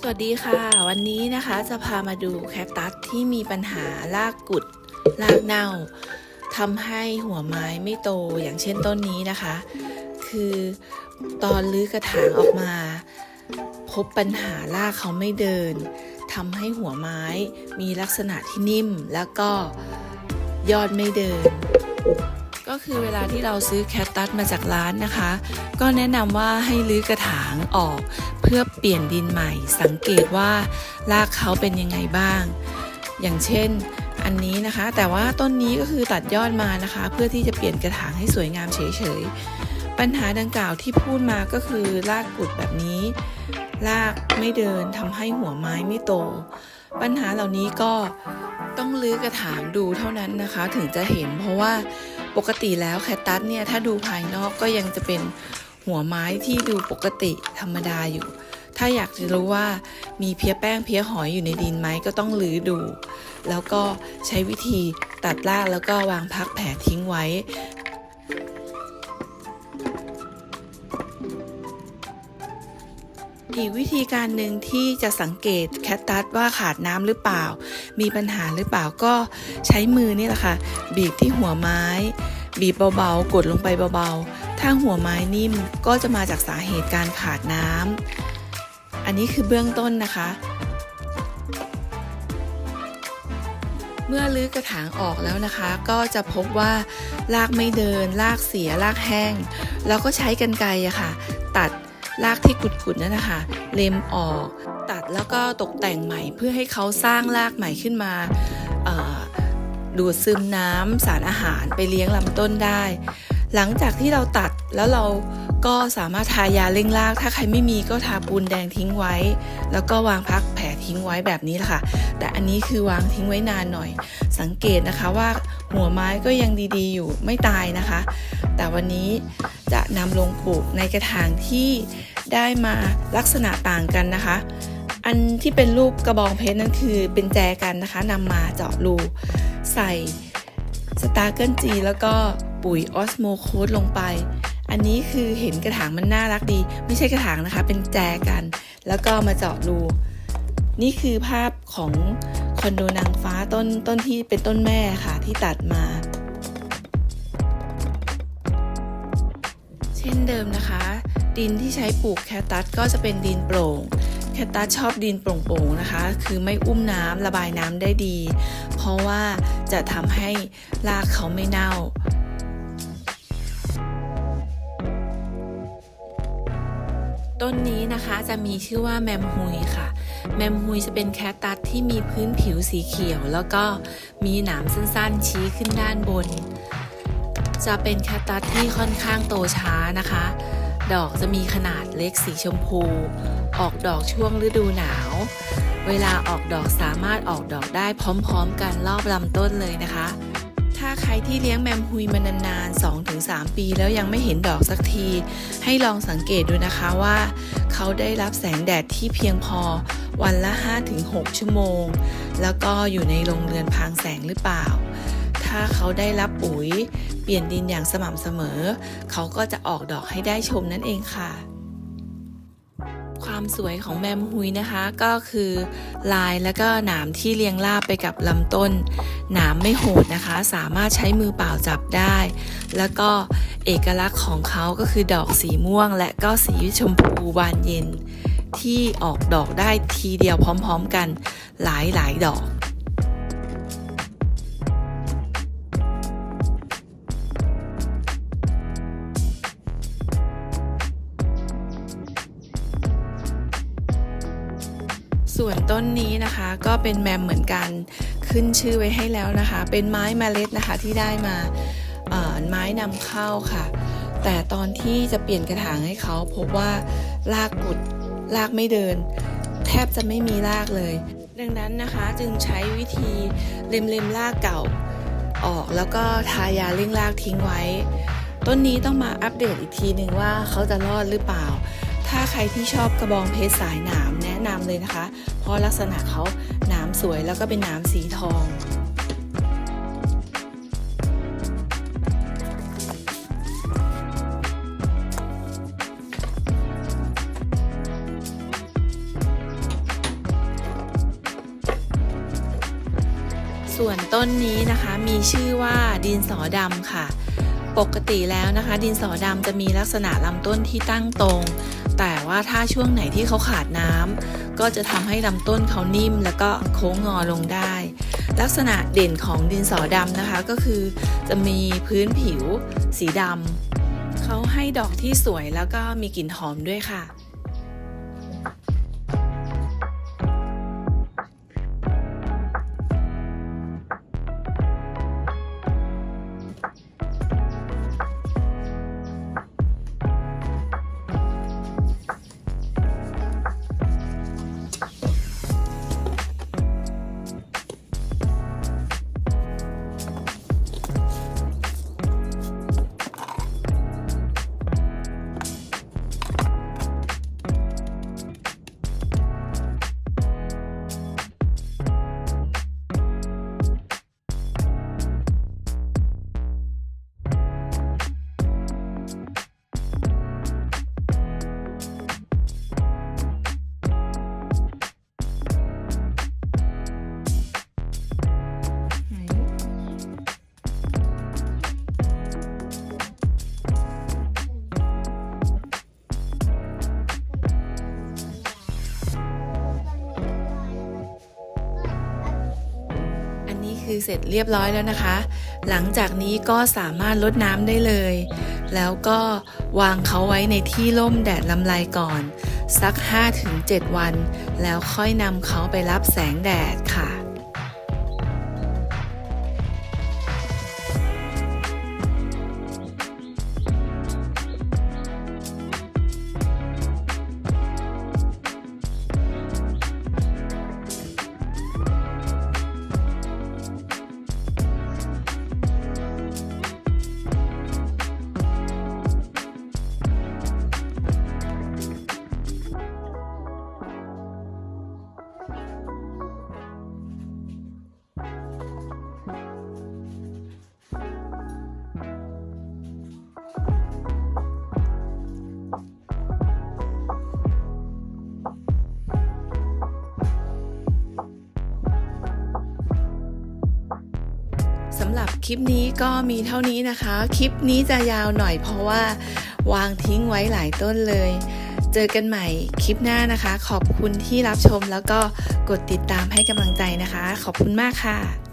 สวัสดีค่ะ วันนี้นะคะจะพามาดูแคคตัสที่มีปัญหารากกุดรากเน่าทำให้หัวไม้ไม่โตอย่างเช่นต้นนี้นะคะ คือตอนลื้อกระถางออกมา พบปัญหารากเขาไม่เดินทำให้หัวไม้มีลักษณะที่นิ่มแล้วก็ยอดไม่เดิน ก็คือเวลาที่เราซื้อแคคตัสมาจากร้านนะคะ ก็แนะนำว่าให้รื้อกระถางออก พื่อเปลี่ยนดินใหม่ สังเกตว่ารากเขาเป็นยังไงบ้าง อย่างเช่นอันนี้นะคะ แต่ว่าต้นนี้ก็คือตัดยอดมานะคะ เพื่อที่จะเปลี่ยนกระถางให้สวยงามเฉยๆ ปัญหาดังกล่าวที่พูดมาก็คือรากกุดแบบนี้ รากไม่เดินทำให้หัวไม้ไม่โต ปัญหาเหล่านี้ก็ต้องรื้อกระถางดูเท่านั้นนะคะ ถึงจะเห็นเพราะว่าปกติแล้วแคตตัสเนี่ย ถ้าดูภายนอกก็ยังจะเป็น หัวไม้ที่ดูปกติธรรมดาอยู่ ถ้าอยากจะรู้ว่ามีเพี้ยแป้งเพี้ยหอยอยู่ในดินไหมก็ต้องรื้อดู แล้วก็ใช้วิธีตัดรากแล้วก็วางพักแผลทิ้งไว้อีกวิธีการหนึ่งที่จะสังเกตแคตตัสว่าขาดน้ำหรือเปล่า มีปัญหาหรือเปล่าก็ใช้มือนี่แหละค่ะ บีบที่หัวไม้ บีบเบาๆ กดลงไปเบาๆ ถ้าหัวไม้นิ่มก็จะมาจากสาเหตุการขาดน้ำ อันนี้คือเบื้องต้นนะคะ เมื่อลื้อกระถางออกแล้วนะคะ ก็จะพบว่ารากไม่เดินรากเสียรากแห้งเราก็ใช้กันไกรอะค่ะ ตัดรากที่กุดๆนั่นนะคะ เล็มออก ตัดแล้วก็ตกแต่งใหม่เพื่อให้เขาสร้างรากใหม่ขึ้นมาดูดซึมน้ำสารอาหารไปเลี้ยงลำต้นได้ หลังจากที่เราตัดแล้วเราก็สามารถทายาเร่งราก ถ้าใครไม่มีก็ทาปูนแดงทิ้งไว้ แล้วก็วางพักแผลทิ้งไว้แบบนี้แหละค่ะ แต่อันนี้คือวางทิ้งไว้นานหน่อย สังเกตนะคะว่าหัวไม้ก็ยังดีๆ อยู่ไม่ตายนะคะ แต่วันนี้จะนำลงปลูกในกระถางที่ได้มาลักษณะต่างกันนะคะ อันที่เป็นรูปกระบองเพชรนั่นคือเป็นแจกันนะคะนำมาเจาะรูใส่สตาร์เกิลจีแล้วก็ ปุ๋ยออสโมโคดลงไป อันนี้คือเห็นกระถางมันน่ารักดี ไม่ใช่กระถางนะคะ เป็นแจกัน แล้วก็มาเจาะรู นี่คือภาพของคอนโดนางฟ้าต้นต้นที่เป็นต้นแม่ค่ะที่ตัดมา เช่นเดิมนะคะ ดินที่ใช้ปลูกแคคตัสก็จะเป็นดินโปร่งแคคตัสชอบดินโปร่งๆนะคะ คือไม่อุ้มน้ำระบายน้ำได้ดี เพราะว่าจะทำให้รากเขาไม่เน่า ต้นนี้นะคะจะมีชื่อว่าแมมฮุยค่ะ แมมฮุยจะเป็นแคคตัสที่มีพื้นผิวสีเขียว แล้วก็มีหนามสั้นๆ ชี้ขึ้นด้านบน จะเป็นแคคตัสที่ค่อนข้างโตช้านะคะ ดอกจะมีขนาดเล็กสีชมพู ออกดอกช่วงฤดูหนาว เวลาออกดอกสามารถออกดอกได้พร้อมๆ กันรอบลำต้นเลยนะคะ ถ้าใครที่เลี้ยงแมมฮุยมานานๆ 2-3 ปีแล้วยังไม่เห็นดอกสักที ให้ลองสังเกตดูนะคะว่า เขาได้รับแสงแดดที่เพียงพอวันละ 5-6 ชั่วโมง แล้วก็อยู่ในโรงเรือนพรางแสงหรือเปล่า ถ้าเขาได้รับปุ๋ย เปลี่ยนดินอย่างสม่ำเสมอ เขาก็จะออกดอกให้ได้ชมนั่นเองค่ะ ความสวยของแมมฮุยนะคะ ก็คือลายแล้วก็หนามที่เรียงราบไปกับลำต้น หนามไม่โหดนะคะ สามารถใช้มือเปล่าจับได้ แล้วก็เอกลักษณ์ของเขาก็คือดอกสีม่วง และก็สีชมพูบานเย็น ที่ออกดอกได้ทีเดียวพร้อมๆกันหลายหลายๆดอก ส่วนต้นนี้นะคะก็เป็นแมมเหมือนกันขึ้นชื่อไว้ให้แล้วนะคะ เป็นไม้เมล็ดนะคะที่ได้มาไม้นำเข้าค่ะ แต่ตอนที่จะเปลี่ยนกระถางให้เขาพบว่ารากกุดรากไม่เดิน แทบจะไม่มีรากเลย ดังนั้นนะคะจึงใช้วิธีเล็มเล็มๆรากเก่าออกแล้วก็ทายาเร่งรากทิ้งไว้ ต้นนี้ต้องมาอัปเดตอีกทีหนึ่งว่าเขาจะรอดหรือเปล่า ถ้าใครที่ชอบกระบองเพชรสายหนามแนะนำเลยนะคะ เพราะลักษณะเขาหนามสวยแล้วก็เป็นหนามสีทอง วนต้นนี้นะคะมีชื่อว่าดินสอดำค่ะ ปกติแล้วนะคะ ดินสอดำจะมีลักษณะลำต้นที่ตั้งตรง แต่ว่าถ้าช่วงไหนที่เขาขาดน้ำก็จะทำให้ลำต้นเขานิ่ม แล้วก็โค้งงอลงได้ ลักษณะเด่นของดินสอดำนะคะก็คือ จะมีพื้นผิว สีดำเขาให้ดอกที่สวยแล้วก็มีกลิ่นหอมด้วยค่ะ เสร็จเรียบร้อยแล้วนะคะ หลังจากนี้ก็สามารถลดน้ำได้เลย แล้วก็วางเขาไว้ในที่ร่มแดดลำไรก่อน สัก 5-7 วัน แล้วค่อยนำเขาไปรับแสงแดดค่ะ สำหรับคลิปนี้ก็มีเท่านี้นะคะ คลิปนี้จะยาวหน่อยเพราะว่าวางทิ้งไว้หลายต้นเลย เจอกันใหม่คลิปหน้านะคะ ขอบคุณที่รับชมแล้วก็กดติดตามให้กำลังใจนะคะ ขอบคุณมากค่ะ